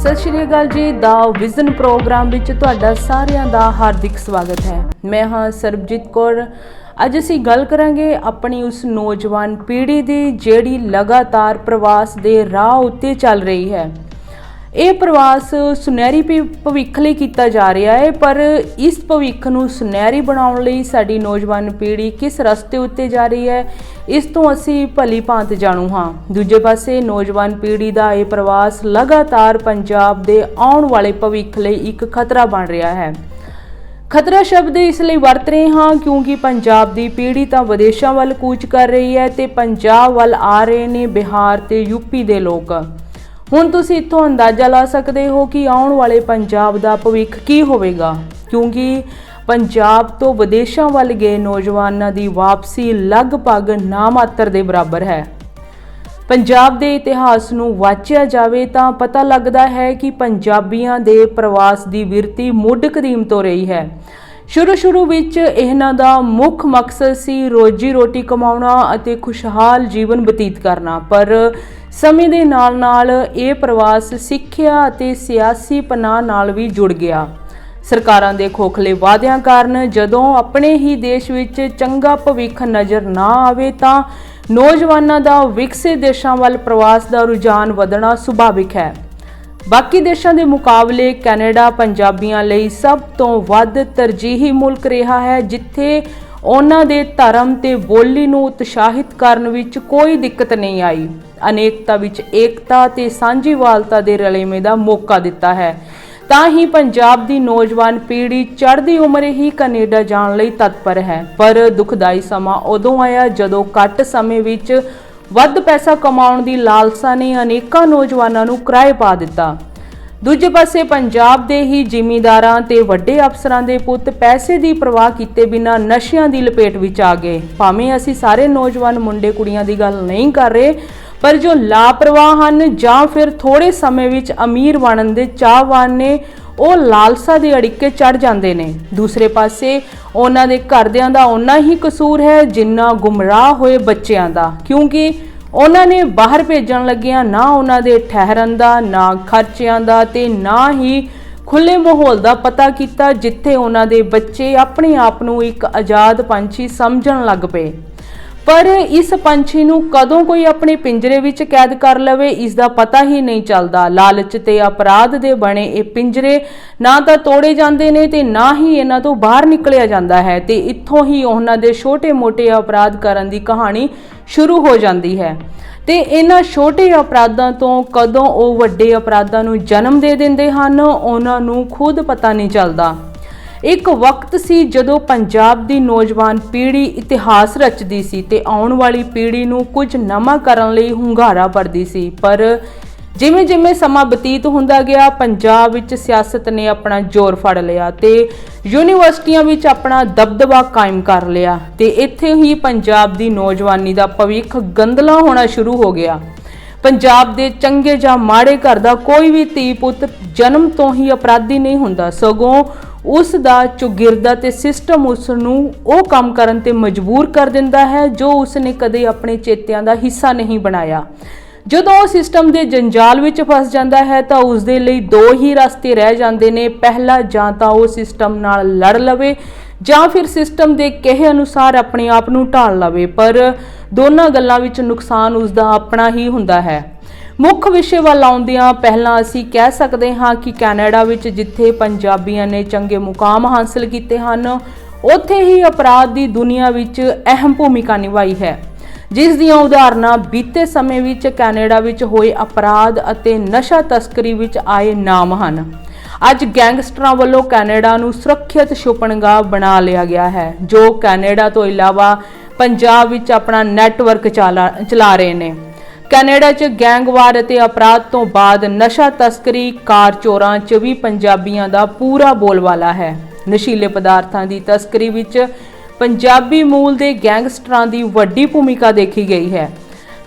ਸਤਿ ਸ਼੍ਰੀ ਅਕਾਲ ਜੀ, ਦਾ vision programme ਵਿੱਚ ਤੁਹਾਡਾ ਸਾਰਿਆਂ ਦਾ ਹਾਰਦਿਕ ਸਵਾਗਤ ਹੈ। ਮੈਂ ਹਾਂ ਸਰਬਜੀਤ ਕੌਰ। ਅੱਜ ਅਸੀਂ ਗੱਲ ਕਰਾਂਗੇ ਆਪਣੀ ਉਸ ਨੌਜਵਾਨ ਪੀੜ੍ਹੀ ਦੀ ਜਿਹੜੀ ਲਗਾਤਾਰ ਪ੍ਰਵਾਸ ਦੇ ਰਾਹ ਉੱਤੇ ਚੱਲ ਰਹੀ ਹੈ। ਇਹ ਪ੍ਰਵਾਸ ਸੁਨਹਿਰੀ ਭਿ- ਭਵਿੱਖ ਲਈ ਕੀਤਾ ਜਾ ਰਿਹਾ ਹੈ, ਪਰ ਇਸ ਭਵਿੱਖ ਨੂੰ ਸੁਨਹਿਰੀ ਬਣਾਉਣ ਲਈ ਸਾਡੀ ਨੌਜਵਾਨ ਪੀੜ੍ਹੀ ਕਿਸ ਰਸਤੇ ਉੱਤੇ ਜਾ ਰਹੀ ਹੈ, ਇਸ ਤੋਂ ਅਸੀਂ ਭਲੀ ਭਾਂਤ ਜਾਣੂ ਹਾਂ। ਦੂਜੇ ਪਾਸੇ ਨੌਜਵਾਨ ਪੀੜ੍ਹੀ ਦਾ ਇਹ ਪ੍ਰਵਾਸ ਲਗਾਤਾਰ ਪੰਜਾਬ ਦੇ ਆਉਣ ਵਾਲੇ ਭਵਿੱਖ ਲਈ ਇੱਕ ਖਤਰਾ ਬਣ ਰਿਹਾ ਹੈ। ਖਤਰਾ ਸ਼ਬਦ ਇਸ ਲਈ ਵਰਤ ਰਹੇ ਹਾਂ ਕਿਉਂਕਿ ਪੰਜਾਬ ਦੀ ਪੀੜ੍ਹੀ ਤਾਂ ਵਿਦੇਸ਼ਾਂ ਵੱਲ ਕੂਚ ਕਰ ਰਹੀ ਹੈ ਤੇ ਪੰਜਾਬ ਵੱਲ ਆ ਰਹੇ ਨੇ ਬਿਹਾਰ ਤੇ ਯੂਪੀ ਦੇ ਲੋਕ। ਹੁਣ ਤੁਸੀਂ ਇੱਥੋਂ ਅੰਦਾਜ਼ਾ ਲਾ ਸਕਦੇ ਹੋ ਕਿ ਆਉਣ ਵਾਲੇ ਪੰਜਾਬ ਦਾ ਭਵਿੱਖ ਕੀ ਹੋਵੇਗਾ? ਕਿਉਂਕਿ ਪੰਜਾਬ ਤੋਂ ਵਿਦੇਸ਼ਾਂ ਵੱਲ ਗਏ ਨੌਜਵਾਨਾਂ ਦੀ ਵਾਪਸੀ ਲਗਭਗ ਨਾਮਾਤਰ ਦੇ ਬਰਾਬਰ ਹੈ। ਪੰਜਾਬ ਦੇ ਇਤਿਹਾਸ ਨੂੰ ਵਾਚਿਆ ਜਾਵੇ ਤਾਂ ਪਤਾ ਲੱਗਦਾ ਹੈ ਕਿ ਪੰਜਾਬੀਆਂ ਦੇ ਪ੍ਰਵਾਸ ਦੀ ਵਿਰਤੀ ਮੁੱਢ ਕਦੀਮ ਤੋਂ ਰਹੀ ਹੈ। ਸ਼ੁਰੂ ਸ਼ੁਰੂ ਵਿੱਚ ਇਹਨਾਂ ਦਾ ਮੁੱਖ ਮਕਸਦ ਸੀ ਰੋਜੀ ਰੋਟੀ ਕਮਾਉਣਾ ਅਤੇ ਖੁਸ਼ਹਾਲ ਜੀਵਨ ਬਤੀਤ ਕਰਨਾ, ਪਰ ਸਮੇਂ ਦੇ ਨਾਲ-ਨਾਲ ਇਹ ਪ੍ਰਵਾਸ ਸਿੱਖਿਆ ਅਤੇ ਸਿਆਸੀ ਪਨਾਹ ਨਾਲ ਵੀ ਜੁੜ ਗਿਆ। ਸਰਕਾਰਾਂ ਦੇ ਖੋਖਲੇ ਵਾਅਦਿਆਂ ਕਾਰਨ ਜਦੋਂ ਆਪਣੇ ਹੀ ਦੇਸ਼ ਵਿੱਚ ਚੰਗਾ ਭਵਿੱਖ ਨਜ਼ਰ ਨਾ ਆਵੇ ਤਾਂ ਨੌਜਵਾਨਾਂ ਦਾ ਵਿਕਸਿਤ ਦੇਸ਼ਾਂ ਵੱਲ ਪ੍ਰਵਾਸ ਦਾ ਰੁਝਾਨ ਵਧਣਾ ਸੁਭਾਵਿਕ ਹੈ। ਬਾਕੀ ਦੇਸ਼ਾਂ ਦੇ ਮੁਕਾਬਲੇ ਕੈਨੇਡਾ ਪੰਜਾਬੀਆਂ ਲਈ ਸਭ ਤੋਂ ਵੱਧ ਤਰਜੀਹੀ ਮੁਲਕ ਰਿਹਾ ਹੈ, ਜਿੱਥੇ ਉਹਨਾਂ ਦੇ ਧਰਮ ਤੇ ਬੋਲੀ ਨੂੰ ਉਤਸ਼ਾਹਿਤ ਕਰਨ ਵਿੱਚ ਕੋਈ ਦਿੱਕਤ ਨਹੀਂ ਆਈ। ਅਨੇਕਤਾ ਵਿੱਚ ਏਕਤਾ ਤੇ ਸਾਂਝੀਵਾਲਤਾ ਦੇ ਰਲੇਵੇਂ ਦਾ ਮੌਕਾ ਦਿੱਤਾ ਹੈ। ਤਾਂ ਹੀ ਪੰਜਾਬ ਦੀ ਨੌਜਵਾਨ ਪੀੜ੍ਹੀ ਚੜ੍ਹਦੀ ਉਮਰ ਹੀ ਕੈਨੇਡਾ ਜਾਣ ਲਈ ਤਤਪਰ ਹੈ। ਪਰ ਦੁਖਦਾਈ ਸਮਾਂ ਉਦੋਂ ਆਇਆ ਜਦੋਂ ਘੱਟ ਸਮੇਂ ਵਿੱਚ ਵੱਧ ਪੈਸਾ ਕਮਾਉਣ ਦੀ ਲਾਲਸਾ ਨੇ ਅਨੇਕਾਂ ਨੌਜਵਾਨਾਂ ਨੂੰ ਕਿਰਾਏ ਪਾ ਦਿੱਤਾ। ਦੂਜੇ ਪਾਸੇ ਪੰਜਾਬ ਦੇ ਹੀ ਜ਼ਿਮੀਂਦਾਰਾਂ ਤੇ ਵੱਡੇ ਅਫਸਰਾਂ ਦੇ ਪੁੱਤ ਪੈਸੇ ਦੀ ਪਰਵਾਹ ਕੀਤੇ ਬਿਨਾਂ ਨਸ਼ਿਆਂ ਦੀ ਲਪੇਟ ਵਿੱਚ ਆ ਗਏ। ਭਾਵੇਂ ਅਸੀਂ ਸਾਰੇ ਨੌਜਵਾਨ ਮੁੰਡੇ ਕੁੜੀਆਂ ਦੀ ਗੱਲ ਨਹੀਂ ਕਰ ਰਹੇ ਪਰ ਜੋ ਲਾਪਰਵਾਹ ਹਨ ਜਾਂ ਫਿਰ ਥੋੜੇ ਸਮੇਂ ਵਿੱਚ ਅਮੀਰ ਬਣਨ ਦੇ ਚਾਹਵਾਨ ਨੇ, ਉਹ ਲਾਲਸਾ ਦੇ ਅੜਿੱਕੇ ਚੜ ਜਾਂਦੇ ਨੇ। ਦੂਸਰੇ ਪਾਸੇ, ਉਹਨਾਂ ਦੇ ਘਰਦਿਆਂ ਦਾ ਓਨਾ ਹੀ ਕਸੂਰ ਹੈ ਜਿੰਨਾ ਗੁੰਮਰਾਹ ਹੋਏ ਬੱਚਿਆਂ ਦਾ। ਕਿਉਂਕਿ ਉਹਨਾਂ ਨੇ ਬਾਹਰ ਭੇਜਣ ਲੱਗਿਆਂ ਨਾ ਉਹਨਾਂ ਦੇ ਠਹਿਰਨ ਦਾ, ਨਾ ਖਰਚਿਆਂ ਦਾ ਤੇ ਨਾ ਹੀ ਖੁੱਲੇ ਮਾਹੌਲ ਦਾ ਪਤਾ ਕੀਤਾ, ਜਿੱਥੇ ਉਹਨਾਂ ਦੇ ਬੱਚੇ ਆਪਣੇ ਆਪ ਨੂੰ ਇੱਕ ਆਜ਼ਾਦ ਪੰਛੀ ਸਮਝਣ ਲੱਗ ਪਏ। ਪਰ ਇਸ ਪੰਛੀ ਨੂੰ ਕਦੋਂ ਕੋਈ ਆਪਣੇ ਪਿੰਜਰੇ ਵਿੱਚ ਕੈਦ ਕਰ ਲਵੇ, ਇਸ ਦਾ ਪਤਾ ਹੀ ਨਹੀਂ ਚੱਲਦਾ। ਲਾਲਚ ਤੇ ਅਪਰਾਧ ਦੇ ਬਣੇ ਇਹ ਪਿੰਜਰੇ ਨਾ ਤਾਂ ਤੋੜੇ ਜਾਂਦੇ ਨੇ ਤੇ ਨਾ ਹੀ ਇਹਨਾਂ ਤੋਂ ਬਾਹਰ ਨਿਕਲਿਆ ਜਾਂਦਾ ਹੈ ਤੇ ਇੱਥੋਂ ਹੀ ਉਹਨਾਂ ਦੇ ਛੋਟੇ-ਮੋਟੇ ਅਪਰਾਧ ਕਰਨ ਦੀ ਕਹਾਣੀ ਸ਼ੁਰੂ ਹੋ ਜਾਂਦੀ ਹੈ। ਤੇ ਇਹਨਾਂ ਛੋਟੇ ਅਪਰਾਧਾਂ ਤੋਂ ਕਦੋਂ ਉਹ ਵੱਡੇ ਅਪਰਾਧਾਂ ਨੂੰ ਜਨਮ ਦੇ ਦਿੰਦੇ ਹਨ, ਉਹਨਾਂ ਨੂੰ ਖੁਦ ਪਤਾ ਨਹੀਂ ਚੱਲਦਾ। ਇੱਕ ਵਕਤ ਸੀ ਜਦੋਂ ਪੰਜਾਬ ਦੀ ਨੌਜਵਾਨ ਪੀੜ੍ਹੀ ਇਤਿਹਾਸ ਰਚਦੀ ਸੀ ਤੇ ਆਉਣ ਵਾਲੀ ਪੀੜ੍ਹੀ ਨੂੰ ਕੁਝ ਨਵਾਂ ਕਰਨ ਲਈ ਹੁੰਗਾਰਾ ਭਰਦੀ ਸੀ। ਪਰ ਜਿਵੇਂ ਜਿਵੇਂ ਸਮਾਂ ਬਤੀਤ ਹੁੰਦਾ ਗਿਆ, ਪੰਜਾਬ ਵਿੱਚ ਸਿਆਸਤ ਨੇ ਆਪਣਾ ਜ਼ੋਰ ਫੜ ਲਿਆ ਤੇ ਯੂਨੀਵਰਸਿਟੀਆਂ ਵਿੱਚ ਆਪਣਾ ਦਬਦਬਾ ਕਾਇਮ ਕਰ ਲਿਆ ਤੇ ਇੱਥੇ ਹੀ ਪੰਜਾਬ ਦੀ ਨੌਜਵਾਨੀ ਦਾ ਭਵਿੱਖ ਗੰਦਲਾ ਹੋਣਾ ਸ਼ੁਰੂ ਹੋ ਗਿਆ। ਪੰਜਾਬ ਦੇ ਚੰਗੇ ਜਾਂ ਮਾੜੇ ਘਰ ਦਾ ਕੋਈ ਵੀ ਧੀ ਪੁੱਤ ਜਨਮ ਤੋਂ ਹੀ ਅਪਰਾਧੀ ਨਹੀਂ ਹੁੰਦਾ, ਸਗੋਂ ਉਸ ਦਾ ਚੁਗਿਰਦਾ ਤੇ ਸਿਸਟਮ ਉਸ ਨੂੰ ਉਹ ਕੰਮ ਕਰਨ ਤੇ ਮਜਬੂਰ ਕਰ ਦਿੰਦਾ ਹੈ ਜੋ ਉਸ ਨੇ ਕਦੇ ਆਪਣੇ ਚੇਤਿਆਂ ਦਾ ਹਿੱਸਾ ਨਹੀਂ ਬਣਾਇਆ। ਜਦੋਂ ਉਹ ਸਿਸਟਮ ਦੇ ਜੰਜਾਲ ਵਿੱਚ ਫਸ ਜਾਂਦਾ ਹੈ ਤਾਂ ਉਸ ਦੇ ਲਈ ਦੋ ਹੀ ਰਸਤੇ ਰਹਿ ਜਾਂਦੇ ਨੇ। ਪਹਿਲਾ, ਜਾਂ ਤਾਂ ਉਹ ਸਿਸਟਮ ਨਾਲ ਲੜ ਲਵੇ, ਜਾਂ ਫਿਰ ਸਿਸਟਮ ਦੇ ਕਹੇ ਅਨੁਸਾਰ ਆਪਣੇ ਆਪ ਨੂੰ ਢਾਲ ਲਵੇ, ਪਰ ਦੋਨਾਂ ਗੱਲਾਂ ਵਿੱਚ ਨੁਕਸਾਨ ਉਸ ਦਾ ਆਪਣਾ ਹੀ ਹੁੰਦਾ ਹੈ। ਮੁੱਖ ਵਿਸ਼ੇ ਵੱਲ ਆਉਂਦਿਆਂ ਪਹਿਲਾਂ ਅਸੀਂ ਕਹਿ ਸਕਦੇ ਹਾਂ ਕਿ ਕੈਨੇਡਾ ਵਿੱਚ ਜਿੱਥੇ ਪੰਜਾਬੀਆਂ ਨੇ ਚੰਗੇ ਮੁਕਾਮ ਹਾਸਲ ਕੀਤੇ ਹਨ, ਉੱਥੇ ਹੀ ਅਪਰਾਧ ਦੀ ਦੁਨੀਆ ਵਿੱਚ ਅਹਿਮ ਭੂਮਿਕਾ ਨਿਭਾਈ ਹੈ। ਜਿਸ ਦੀਆਂ ਉਦਾਹਰਨਾਂ ਬੀਤੇ ਸਮੇਂ ਵਿੱਚ ਕੈਨੇਡਾ ਵਿੱਚ ਹੋਏ ਅਪਰਾਧ ਅਤੇ ਨਸ਼ਾ ਤਸਕਰੀ ਵਿੱਚ ਆਏ ਨਾਮ ਹਨ। ਅੱਜ ਗੈਂਗਸਟਰਾਂ ਵੱਲੋਂ ਕੈਨੇਡਾ ਨੂੰ ਸੁਰੱਖਿਅਤ ਛੁਪਣਗਾਹ ਬਣਾ ਲਿਆ ਗਿਆ ਹੈ, ਜੋ ਕੈਨੇਡਾ ਤੋਂ ਇਲਾਵਾ ਪੰਜਾਬ ਵਿੱਚ ਆਪਣਾ ਨੈਟਵਰਕ ਚਾਲਾ- ਚਲਾ ਰਹੇ ਨੇ। ਕੈਨੇਡਾ 'ਚ ਗੈਂਗਵਾਰ ਅਤੇ ਅਪਰਾਧ ਤੋਂ ਬਾਅਦ ਨਸ਼ਾ ਤਸਕਰੀ, ਕਾਰ ਚੋਰਾਂ 'ਚ ਵੀ ਪੰਜਾਬੀਆਂ ਦਾ ਪੂਰਾ ਬੋਲਬਾਲਾ ਹੈ। ਨਸ਼ੀਲੇ ਪਦਾਰਥਾਂ ਦੀ ਤਸਕਰੀ ਵਿੱਚ ਪੰਜਾਬੀ ਮੂਲ ਦੇ ਗੈਂਗਸਟਰਾਂ ਦੀ ਵੱਡੀ ਭੂਮਿਕਾ ਦੇਖੀ ਗਈ ਹੈ।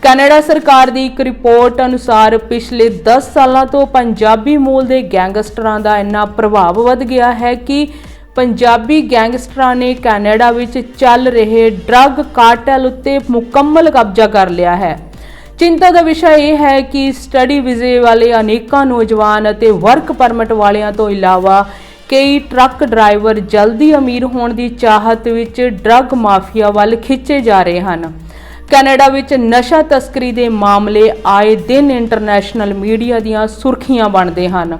ਕੈਨੇਡਾ ਸਰਕਾਰ ਦੀ ਇੱਕ ਰਿਪੋਰਟ ਅਨੁਸਾਰ ਪਿਛਲੇ 10 ਸਾਲਾਂ ਤੋਂ ਪੰਜਾਬੀ ਮੂਲ ਦੇ ਗੈਂਗਸਟਰਾਂ ਦਾ ਇੰਨਾ ਪ੍ਰਭਾਵ ਵੱਧ ਗਿਆ ਹੈ ਕਿ ਪੰਜਾਬੀ ਗੈਂਗਸਟਰਾਂ ਨੇ ਕੈਨੇਡਾ ਵਿੱਚ ਚੱਲ ਰਹੇ ਡਰੱਗ ਕਾਰਟਲ ਉੱਤੇ ਮੁਕੰਮਲ ਕਬਜ਼ਾ ਕਰ ਲਿਆ ਹੈ। ਚਿੰਤਾ ਦਾ ਵਿਸ਼ਾ ਇਹ ਹੈ ਕਿ ਸਟੱਡੀ ਵੀਜ਼ੇ ਵਾਲੇ ਅਨੇਕਾਂ ਨੌਜਵਾਨ ਅਤੇ ਵਰਕ ਪਰਮਿਟ ਵਾਲਿਆਂ ਤੋਂ ਇਲਾਵਾ ਕਈ ਟਰੱਕ ਡਰਾਈਵਰ ਜਲਦੀ ਅਮੀਰ ਹੋਣ ਦੀ ਚਾਹਤ ਵਿੱਚ ਡਰੱਗ ਮਾਫੀਆ ਵੱਲ ਖਿੱਚੇ ਜਾ ਰਹੇ ਹਨ। ਕੈਨੇਡਾ ਵਿੱਚ ਨਸ਼ਾ ਤਸਕਰੀ ਦੇ ਮਾਮਲੇ ਆਏ ਦਿਨ ਇੰਟਰਨੈਸ਼ਨਲ ਮੀਡੀਆ ਦੀਆਂ ਸੁਰਖੀਆਂ ਬਣਦੇ ਹਨ।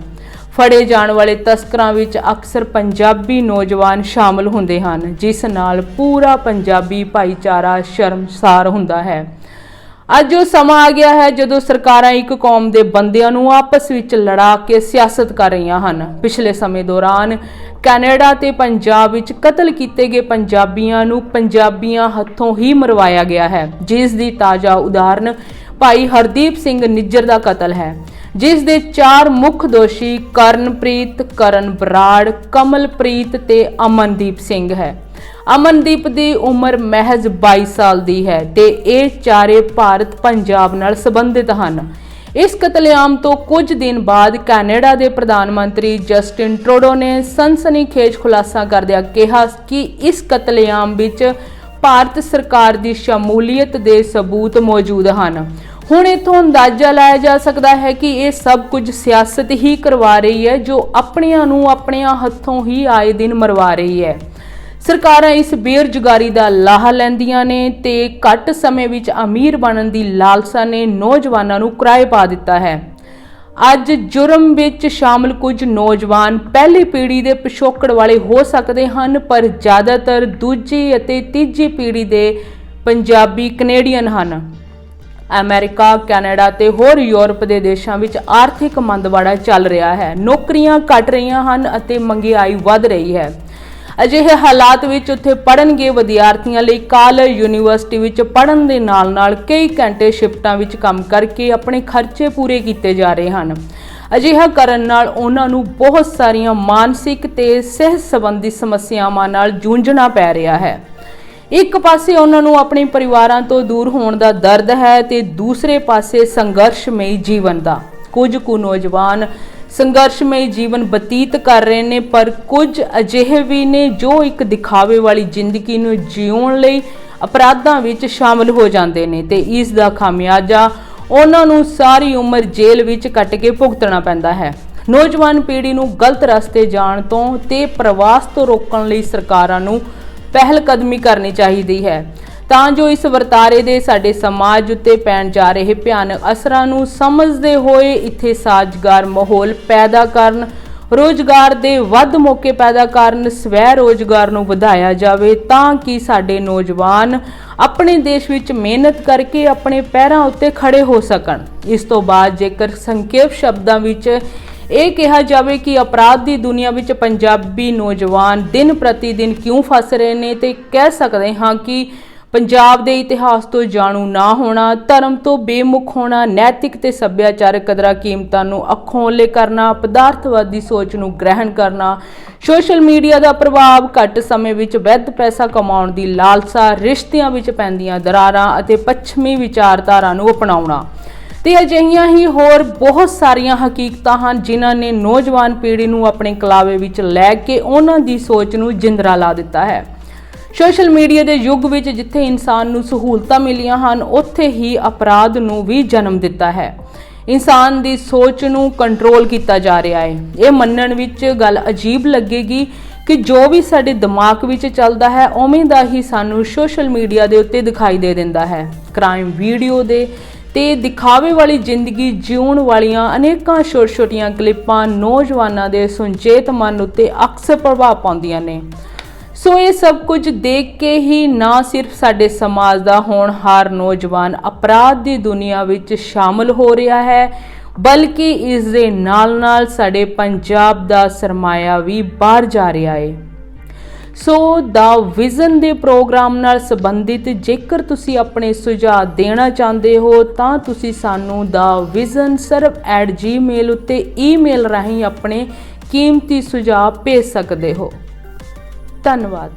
ਫੜੇ ਜਾਣ ਵਾਲੇ ਤਸਕਰਾਂ ਵਿੱਚ ਅਕਸਰ ਪੰਜਾਬੀ ਨੌਜਵਾਨ ਸ਼ਾਮਲ ਹੁੰਦੇ ਹਨ, ਜਿਸ ਨਾਲ ਪੂਰਾ ਪੰਜਾਬੀ ਭਾਈਚਾਰਾ ਸ਼ਰਮਸਾਰ ਹੁੰਦਾ ਹੈ। ਅੱਜ ਉਹ ਸਮਾਂ ਆ ਗਿਆ ਹੈ ਜਦੋਂ ਸਰਕਾਰਾਂ ਇੱਕ ਕੌਮ ਦੇ ਬੰਦਿਆਂ ਨੂੰ ਆਪਸ ਵਿੱਚ ਲੜਾ ਕੇ ਸਿਆਸਤ ਕਰ ਰਹੀਆਂ ਹਨ। ਪਿਛਲੇ ਸਮੇਂ ਦੌਰਾਨ ਕੈਨੇਡਾ ਤੇ ਪੰਜਾਬ ਵਿੱਚ ਕਤਲ ਕੀਤੇ ਗਏ ਪੰਜਾਬੀਆਂ ਨੂੰ ਪੰਜਾਬੀਆਂ ਹੱਥੋਂ ਹੀ ਮਰਵਾਇਆ ਗਿਆ ਹੈ। ਜਿਸ ਦੀ ਤਾਜ਼ਾ ਉਦਾਹਰਨ ਭਾਈ ਹਰਦੀਪ ਸਿੰਘ ਨਿੱਜਰ ਦਾ ਕਤਲ ਹੈ। ਜਿਸ ਦੇ ਚਾਰ ਮੁੱਖ ਦੋਸ਼ੀ ਕਰਨਪ੍ਰੀਤ ਕਰਨ ਬਰਾੜ ਕਮਲਪ੍ਰੀਤ ਤੇ ਅਮਨਦੀਪ ਸਿੰਘ ਹੈ। ਅਮਨਦੀਪ ਦੀ ਉਮਰ ਮਹਿਜ਼ 22 ਸਾਲ ਦੀ ਹੈ ਤੇ ਇਹ ਚਾਰੇ ਭਾਰਤ ਪੰਜਾਬ ਨਾਲ ਸੰਬੰਧਿਤ ਹਨ। ਇਸ ਕਤਲੇਆਮ ਤੋਂ ਕੁਝ ਦਿਨ ਬਾਅਦ ਕੈਨੇਡਾ ਦੇ ਪ੍ਰਧਾਨ ਮੰਤਰੀ ਜਸਟਿਨ ਟਰੂਡੋ ਨੇ ਸਨਸਨੀਖੇਜ ਖੁਲਾਸਾ ਕਰਦਿਆਂ ਕਿਹਾ ਕਿ ਇਸ ਕਤਲੇਆਮ ਵਿੱਚ ਭਾਰਤ ਸਰਕਾਰ ਦੀ ਸ਼ਮੂਲੀਅਤ ਦੇ ਸਬੂਤ ਮੌਜੂਦ ਹਨ। ਹੁਣ ਇਥੋਂ ਅੰਦਾਜ਼ਾ ਲਾਇਆ ਜਾ ਸਕਦਾ ਹੈ ਕਿ ਇਹ ਸਭ ਕੁਝ ਸਿਆਸਤ ਹੀ ਕਰਵਾ ਰਹੀ ਹੈ, ਜੋ ਆਪਣਿਆਂ ਨੂੰ ਆਪਣਿਆਂ ਹੱਥੋਂ ਹੀ ਆਏ ਦਿਨ ਮਰਵਾ ਰਹੀ ਹੈ। ਸਰਕਾਰਾਂ ਇਸ ਬੇਰੁਜ਼ਗਾਰੀ ਦਾ ਲਾਹਾ ਲੈਂਦੀਆਂ ਨੇ ਤੇ ਘੱਟ ਸਮੇਂ ਵਿੱਚ ਅਮੀਰ ਬਣਨ ਦੀ ਲਾਲਸਾ ਨੇ ਨੌਜਵਾਨਾਂ ਨੂੰ ਕਿਰਾਏ ਪਾ ਦਿੱਤਾ ਹੈ। ਅੱਜ ਜੁਰਮ ਵਿੱਚ ਸ਼ਾਮਲ ਕੁਝ ਨੌਜਵਾਨ ਪਹਿਲੀ ਪੀੜ੍ਹੀ ਦੇ ਪਿਛੋਕੜ ਵਾਲੇ ਹੋ ਸਕਦੇ ਹਨ, ਪਰ ਜ਼ਿਆਦਾਤਰ ਦੂਜੀ ਅਤੇ ਤੀਜੀ ਪੀੜ੍ਹੀ ਦੇ ਪੰਜਾਬੀ ਕੈਨੇਡੀਅਨ ਹਨ। ਅਮਰੀਕਾ, ਕੈਨੇਡਾ ਤੇ ਹੋਰ ਯੂਰਪ ਦੇ ਦੇਸ਼ਾਂ ਵਿੱਚ ਆਰਥਿਕ ਮੰਦਵਾੜਾ ਚੱਲ ਰਿਹਾ ਹੈ। ਨੌਕਰੀਆਂ ਘਟ ਰਹੀਆਂ ਹਨ ਅਤੇ ਮਹਿੰਗਾਈ ਵੱਧ ਰਹੀ ਹੈ। ਅਜਿਹੇ ਹਾਲਾਤ ਵਿੱਚ ਉੱਥੇ ਪੜਨਗੇ ਵਿਦਿਆਰਥੀਆਂ ਲਈ ਕਾਲਜ, ਯੂਨੀਵਰਸਿਟੀ ਵਿੱਚ ਪੜਨ ਦੇ ਨਾਲ-ਨਾਲ ਕਈ ਘੰਟੇ ਸ਼ਿਫਟਾਂ ਵਿੱਚ ਕੰਮ ਕਰਕੇ ਆਪਣੇ ਖਰਚੇ ਪੂਰੇ ਕੀਤੇ ਜਾ ਰਹੇ ਹਨ। ਅਜਿਹਾ ਕਰਨ ਨਾਲ ਉਹਨਾਂ ਨੂੰ ਬਹੁਤ ਸਾਰੀਆਂ ਮਾਨਸਿਕ ਤੇ ਸਿਹਤ ਸੰਬੰਧੀ ਸਮੱਸਿਆਵਾਂ ਨਾਲ ਜੂਝਣਾ ਪੈ ਰਿਹਾ ਹੈ। ਇੱਕ ਪਾਸੇ ਉਹਨਾਂ ਨੂੰ ਆਪਣੇ ਪਰਿਵਾਰਾਂ ਤੋਂ ਦੂਰ ਹੋਣ ਦਾ ਦਰਦ ਹੈ ਤੇ ਦੂਸਰੇ ਪਾਸੇ ਸੰਘਰਸ਼ਮਈ ਜੀਵਨ ਦਾ। ਕੁਝ ਕੁ ਨੌਜਵਾਨ ਸੰਘਰਸ਼ਮਈ ਜੀਵਨ ਬਤੀਤ ਕਰ ਰਹੇ ਨੇ, ਪਰ ਕੁਝ ਅਜਿਹੇ ਵੀ ਨੇ ਜੋ ਇੱਕ ਦਿਖਾਵੇ ਵਾਲੀ ਜ਼ਿੰਦਗੀ ਨੂੰ ਜਿਉਣ ਲਈ ਅਪਰਾਧਾਂ ਵਿੱਚ ਸ਼ਾਮਲ ਹੋ ਜਾਂਦੇ ਨੇ ਤੇ ਇਸ ਦਾ ਖਾਮਿਆਜਾ ਉਹਨਾਂ ਨੂੰ ਸਾਰੀ ਉਮਰ ਜੇਲ੍ਹ ਵਿੱਚ ਕੱਟ ਕੇ ਭੁਗਤਣਾ ਪੈਂਦਾ ਹੈ। ਨੌਜਵਾਨ ਪੀੜ੍ਹੀ ਨੂੰ ਗਲਤ ਰਸਤੇ ਜਾਣ ਤੋਂ ਤੇ ਪ੍ਰਵਾਸ ਤੋਂ ਰੋਕਣ ਲਈ ਸਰਕਾਰਾਂ ਨੂੰ ਪਹਿਲ ਕਦਮੀ ਕਰਨੀ ਚਾਹੀਦੀ ਹੈ। ਤਾਂ ਜੋ ਇਸ ਵਰਤਾਰੇ ਦੇ ਸਾਡੇ ਸਮਾਜ ਉੱਤੇ ਪੈਣ ਜਾ ਰਹੇ ਭਿਆਨਕ ਅਸਰਾਂ ਨੂੰ ਸਮਝਦੇ ਹੋਏ ਇੱਥੇ ਸਾਜ਼ਗਾਰ ਮਾਹੌਲ ਪੈਦਾ ਕਰਨ, ਰੋਜ਼ਗਾਰ ਦੇ ਵੱਧ ਮੌਕੇ ਪੈਦਾ ਕਰਨ, ਸਵੈ ਰੋਜ਼ਗਾਰ ਨੂੰ ਵਧਾਇਆ ਜਾਵੇ ਤਾਂ ਕਿ ਸਾਡੇ ਨੌਜਵਾਨ ਆਪਣੇ ਦੇਸ਼ ਵਿੱਚ ਮਿਹਨਤ ਕਰਕੇ ਆਪਣੇ ਪੈਰਾਂ ਉੱਤੇ ਖੜੇ ਹੋ ਸਕਣ। ਇਸ ਤੋਂ ਬਾਅਦ ਜੇਕਰ ਸੰਖੇਪ ਸ਼ਬਦਾਂ ਵਿੱਚ ਇਹ ਕਿਹਾ ਜਾਵੇ ਕਿ ਅਪਰਾਧ ਦੀ ਦੁਨੀਆ ਵਿੱਚ ਪੰਜਾਬੀ ਨੌਜਵਾਨ ਦਿਨ ਪ੍ਰਤੀ ਦਿਨ ਕਿਉਂ ਫਸ ਰਹੇ ਨੇ, ਤੇ ਕਹਿ ਸਕਦੇ ਹਾਂ ਕਿ ਪੰਜਾਬ ਦੇ ਇਤਿਹਾਸ ਤੋਂ ਜਾਣੂ ਨਾ ਹੋਣਾ, ਧਰਮ ਤੋਂ ਬੇਮੁਖ ਹੋਣਾ, ਨੈਤਿਕ ਤੇ ਸੱਭਿਆਚਾਰਕ ਕਦਰਾਂ ਕੀਮਤਾਂ ਨੂੰ ਅੱਖੋਂ ਓਲੇ ਕਰਨਾ, ਪਦਾਰਥਵਾਦੀ ਸੋਚ ਨੂੰ ਗ੍ਰਹਿਣ ਕਰਨਾ, ਸੋਸ਼ਲ ਮੀਡੀਆ ਦਾ ਪ੍ਰਭਾਵ ਘੱਟ ਸਮੇਂ ਵਿੱਚ ਵੱਧ ਪੈਸਾ ਕਮਾਉਣ ਦੀ ਲਾਲਸਾ ਰਿਸ਼ਤਿਆਂ ਵਿੱਚ ਪੈਂਦੀਆਂ ਦਰਾਰਾਂ ਅਤੇ ਪੱਛਮੀ ਵਿਚਾਰਧਾਰਾ ਨੂੰ ਅਪਣਾਉਣਾ। ਤੇ ਅਜਿਹੀਆਂ ਹੀ ਹੋਰ ਬਹੁਤ ਸਾਰੀਆਂ ਹਕੀਕਤਾਂ ਹਨ ਜਿਨ੍ਹਾਂ ਨੇ ਨੌਜਵਾਨ ਪੀੜ੍ਹੀ ਨੂੰ ਆਪਣੇ ਕਲਾਵੇ ਵਿੱਚ ਲੈ ਕੇ ਉਹਨਾਂ ਦੀ ਸੋਚ ਨੂੰ ਜਿੰਦਰਾ ਲਾ ਦਿੱਤਾ ਹੈ। ਸੋਸ਼ਲ ਮੀਡੀਆ ਦੇ ਯੁੱਗ ਵਿੱਚ ਜਿੱਥੇ ਇਨਸਾਨ ਨੂੰ ਸਹੂਲਤਾਂ ਮਿਲੀਆਂ ਹਨ, ਉੱਥੇ ਹੀ ਅਪਰਾਧ ਨੂੰ ਵੀ ਜਨਮ ਦਿੱਤਾ ਹੈ। ਇਨਸਾਨ ਦੀ ਸੋਚ ਨੂੰ ਕੰਟਰੋਲ ਕੀਤਾ ਜਾ ਰਿਹਾ ਹੈ। ਇਹ ਮੰਨਣ ਵਿੱਚ ਗੱਲ ਅਜੀਬ ਲੱਗੇਗੀ ਕਿ ਜੋ ਵੀ ਸਾਡੇ ਦਿਮਾਗ ਵਿੱਚ ਚੱਲਦਾ ਹੈ, ਉਵੇਂ ਦਾ ਹੀ ਸਾਨੂੰ ਸੋਸ਼ਲ ਮੀਡੀਆ ਦੇ ਉੱਤੇ ਦਿਖਾਈ ਦੇ ਦਿੰਦਾ ਹੈ। ਕ੍ਰਾਈਮ ਵੀਡੀਓ ਦੇ ਤੇ ਦਿਖਾਵੇ ਵਾਲੀ ਜ਼ਿੰਦਗੀ ਜਿਉਣ ਵਾਲੀਆਂ ਅਨੇਕਾਂ ਛੋਟੀਆਂ ਕਲਿੱਪਾਂ ਨੌਜਵਾਨਾਂ ਦੇ ਸੁਚੇਤ ਮਨ ਉੱਤੇ ਅਕਸਰ ਪ੍ਰਭਾਵ ਪਾਉਂਦੀਆਂ ਨੇ। ਸੋ ਇਹ ਸਭ ਕੁਝ ਦੇਖ ਕੇ ਹੀ ਨਾ ਸਿਰਫ ਸਾਡੇ ਸਮਾਜ ਦਾ ਹੋਣਹਾਰ ਨੌਜਵਾਨ ਅਪਰਾਧ ਦੀ ਦੁਨੀਆ ਵਿੱਚ ਸ਼ਾਮਲ ਹੋ ਰਿਹਾ ਹੈ, ਬਲਕਿ ਇਸ ਦੇ ਨਾਲ-ਨਾਲ ਸਾਡੇ ਪੰਜਾਬ ਦਾ ਸਰਮਾਇਆ ਵੀ ਬਾਹਰ ਜਾ ਰਿਹਾ ਹੈ। ਸੋ ਦਾ ਵਿਜ਼ਨ ਦੇ ਪ੍ਰੋਗਰਾਮ ਨਾਲ ਸੰਬੰਧਿਤ ਜੇਕਰ ਤੁਸੀਂ ਆਪਣੇ ਸੁਝਾਅ ਦੇਣਾ ਚਾਹੁੰਦੇ ਹੋ, ਤਾਂ ਤੁਸੀਂ ਸਾਨੂੰ ਦਾ ਵਿਜ਼ਨ ਸਰਵ@gmail ਉੱਤੇ ਈਮੇਲ ਰਾਹੀਂ ਆਪਣੇ ਕੀਮਤੀ ਸੁਝਾਅ ਭੇਜ ਸਕਦੇ ਹੋ। ਧੰਨਵਾਦ।